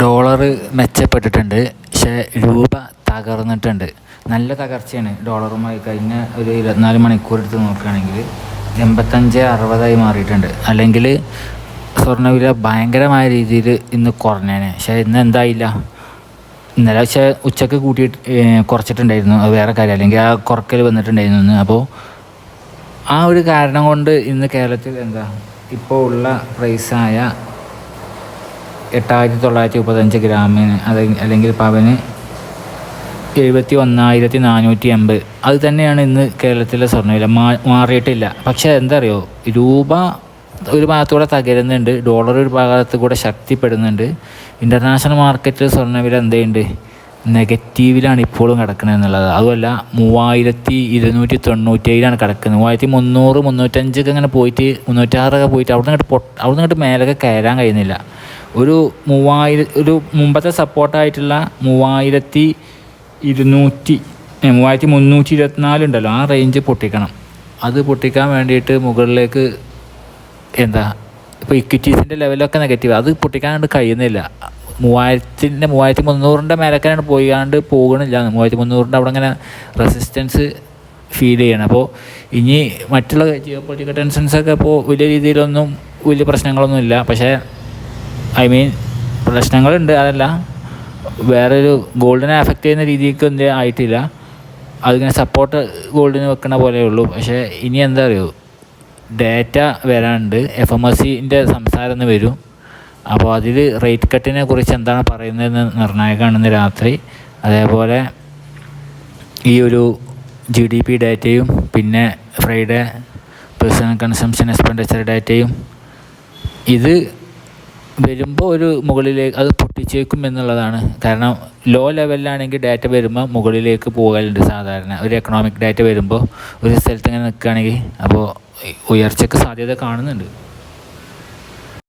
Dollar മെച്ചപ്പെട്ടിട്ടുണ്ട്. പക്ഷേ രൂപ തകർന്നിട്ടുണ്ട്. നല്ല തകർച്ചയാണ് ഡോളറുമായി കഴിഞ്ഞ ഒരു ഇരുപത്തിനാല് മണിക്കൂർ എടുത്ത് നോക്കുകയാണെങ്കിൽ എൺപത്തഞ്ച് അറുപതായി മാറിയിട്ടുണ്ട്. അല്ലെങ്കിൽ സ്വർണവില ഭയങ്കരമായ രീതിയിൽ ഇന്ന് കുറഞ്ഞേനെ. പക്ഷേ ഇന്ന് എന്തായില്ല. ഇന്നലെ പക്ഷേ ഉച്ചയ്ക്ക് കൂട്ടിയിട്ട് കുറച്ചിട്ടുണ്ടായിരുന്നു. അത് വേറെ കാര്യം. അല്ലെങ്കിൽ ആ കുറക്കൽ വന്നിട്ടുണ്ടായിരുന്നു ഇന്ന്. അപ്പോൾ ആ ഒരു കാരണം കൊണ്ട് ഇന്ന് കേരളത്തിൽ എന്താ ഇപ്പോൾ ഉള്ള പ്രൈസായ എട്ടായിരത്തി തൊള്ളായിരത്തി മുപ്പത്തഞ്ച് ഗ്രാമിന് അത് അല്ലെങ്കിൽ പവന് എഴുപത്തി ഒന്നായിരത്തി നാനൂറ്റി എൺപത് അത് തന്നെയാണ് ഇന്ന് കേരളത്തിലെ സ്വർണവില. മാ മാറിയിട്ടില്ല. പക്ഷേ എന്താ അറിയോ രൂപ ഒരു ഭാഗത്തൂടെ തകരുന്നുണ്ട്. ഡോളർ ഒരു ഭാഗത്ത് കൂടെ ശക്തിപ്പെടുന്നുണ്ട്. ഇന്റർനാഷണൽ മാർക്കറ്റിൽ സ്വർണവില എന്തുണ്ട്? നെഗറ്റീവിലാണ് ഇപ്പോഴും കിടക്കുന്നത് എന്നുള്ളത്. അതുമല്ല മൂവായിരത്തി ഇരുന്നൂറ്റി തൊണ്ണൂറ്റേഴിലാണ് കിടക്കുന്നത്. മൂവായിരത്തി മുന്നൂറ് മുന്നൂറ്റഞ്ചൊക്കെ അങ്ങനെ പോയിട്ട് മുന്നൂറ്റാറൊക്കെ പോയിട്ട് അവിടെ നിന്ന് പൊട്ട് അവിടെ നിന്ന് മേലൊക്കെ കയറാൻ കഴിയുന്നില്ല. ഒരു മൂവായിര ഒരു മുമ്പത്തെ സപ്പോർട്ടായിട്ടുള്ള മൂവായിരത്തി ഇരുന്നൂറ്റി മൂവായിരത്തി മുന്നൂറ്റി ഇരുപത്തിനാല് ഉണ്ടല്ലോ ആ റേഞ്ച് പൊട്ടിക്കണം. അത് പൊട്ടിക്കാൻ വേണ്ടിയിട്ട് മുകളിലേക്ക് എന്താ ഇപ്പോൾ ഇക്വിറ്റീസിന്റെ ലെവലൊക്കെ നെഗറ്റീവ് അത് പൊട്ടിക്കാണ്ട് കഴിയുന്നില്ല. മൂവായിരത്തിന്റെ മൂവായിരത്തി മുന്നൂറിന്റെ മേലക്കാണ് പോയാണ്ട് പോകണില്ല. മൂവായിരത്തി മുന്നൂറിന്റെ അവിടെ ഇങ്ങനെ റെസിസ്റ്റൻസ് ഫീൽ ചെയ്യണം. അപ്പോൾ ഇനി മറ്റുള്ള ജിയോ പൊളിറ്റിക്കൽ ടെൻഷൻസൊക്കെ ഇപ്പോൾ വലിയ രീതിയിലൊന്നും വലിയ പ്രശ്നങ്ങളൊന്നുമില്ല. പക്ഷേ ഐ മീൻ പ്രശ്നങ്ങളുണ്ട് അതല്ല. വേറൊരു ഗോൾഡിനെ അഫക്റ്റ് ചെയ്യുന്ന രീതിക്ക് എന്ത് ആയിട്ടില്ല. അതിങ്ങനെ സപ്പോർട്ട് ഗോൾഡിന് വെക്കണ പോലെ ഉള്ളൂ. പക്ഷേ ഇനി എന്താ അറിയൂ? ഡേറ്റ വരാനുണ്ട്. എഫ് എം എസ് സിന്റെ സംസാരം വരും. അപ്പോൾ അതിൽ റേറ്റ് കട്ടിനെ കുറിച്ച് എന്താണ് പറയുന്നതെന്ന് നിർണായകമാണ് ഇന്ന് രാത്രി. അതേപോലെ ഈ ഒരു ജി ഡി പി ഡാറ്റയും പിന്നെ ഫ്രൈഡേ പേഴ്സണൽ കൺസംഷൻ എക്സ്പെൻഡിച്ചർ ഡാറ്റയും ഇത് വരുമ്പോൾ ഒരു മുകളിലേക്ക് അത് പൊട്ടിച്ചേക്കും എന്നുള്ളതാണ്. കാരണം ലോ ലെവലിലാണെങ്കിൽ ഡാറ്റ വരുമ്പോൾ മുകളിലേക്ക് പോകലുണ്ട് സാധാരണ. ഒരു എക്കണോമിക് ഡാറ്റ വരുമ്പോൾ ഒരു സ്ഥലത്ത് ഇങ്ങനെ നിൽക്കുകയാണെങ്കിൽ അപ്പോൾ ഉയർച്ചയ്ക്ക് സാധ്യത കാണുന്നുണ്ട്.